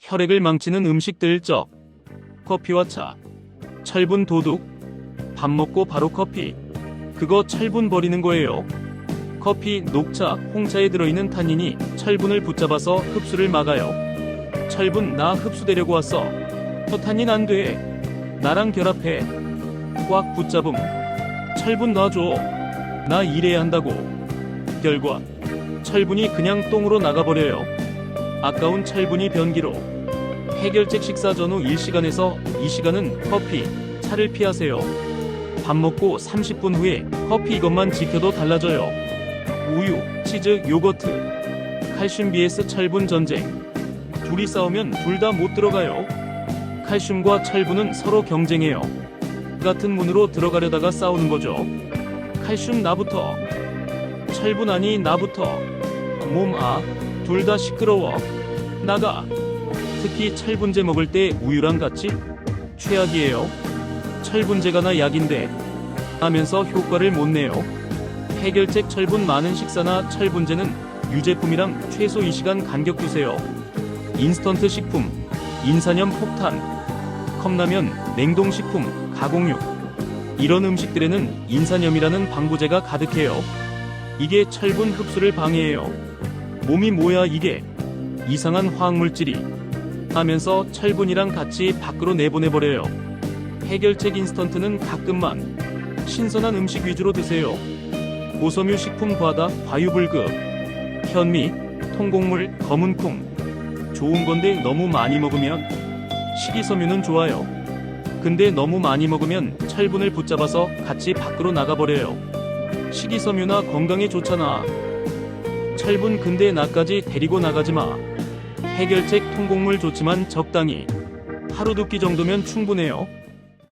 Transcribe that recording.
혈액을 망치는 음식들 적 커피와 차 철분 도둑 밥 먹고 바로 커피. 그거 철분 버리는 거예요. 커피, 녹차, 홍차에 들어있는 탄닌이 철분을 붙잡아서 흡수를 막아요. 철분 나 흡수되려고 왔어. 저 탄닌 안돼. 나랑 결합해. 꽉 붙잡음. 철분 놔줘. 나 일해야 한다고. 결과 철분이 그냥 똥으로 나가버려요 아까운 철분이 변기로 해결책 식사 전후 1시간에서 2시간은 커피, 차를 피하세요. 밥 먹고 30분 후에 커피 이것만 지켜도 달라져요. 우유, 치즈, 요거트. 칼슘 vs 철분 전쟁. 둘이 싸우면 둘 다 못 들어가요. 칼슘과 철분은 서로 경쟁해요. 같은 문으로 들어가려다가 싸우는 거죠. 칼슘 나부터. 철분 아니 나부터. 몸 아. 둘 다 시끄러워. 나가. 특히 철분제 먹을 때 우유랑 같이 최악이에요. 철분제가 나 약인데 하면서 효과를 못 내요. 해결책 철분 많은 식사나 철분제는 유제품이랑 최소 2시간 간격 두세요. 인스턴트 식품, 인산염 폭탄, 컵라면, 냉동식품, 가공육 이런 음식들에는 인산염이라는 방부제가 가득해요. 이게 철분 흡수를 방해해요. 몸이 뭐야 이게 이상한 화학물질이 하면서 철분이랑 같이 밖으로 내보내버려요. 해결책 인스턴트는 가끔만 신선한 음식 위주로 드세요. 고섬유 식품 과다 과유불급 현미, 통곡물, 검은콩 좋은 건데 너무 많이 먹으면 식이섬유는 좋아요. 근데 너무 많이 먹으면 철분을 붙잡아서 같이 밖으로 나가버려요. 식이섬유나 건강에 좋잖아. 철분 근데 나까지 데리고 나가지 마. 해결책 통곡물 좋지만 적당히 하루 두 끼 정도면 충분해요.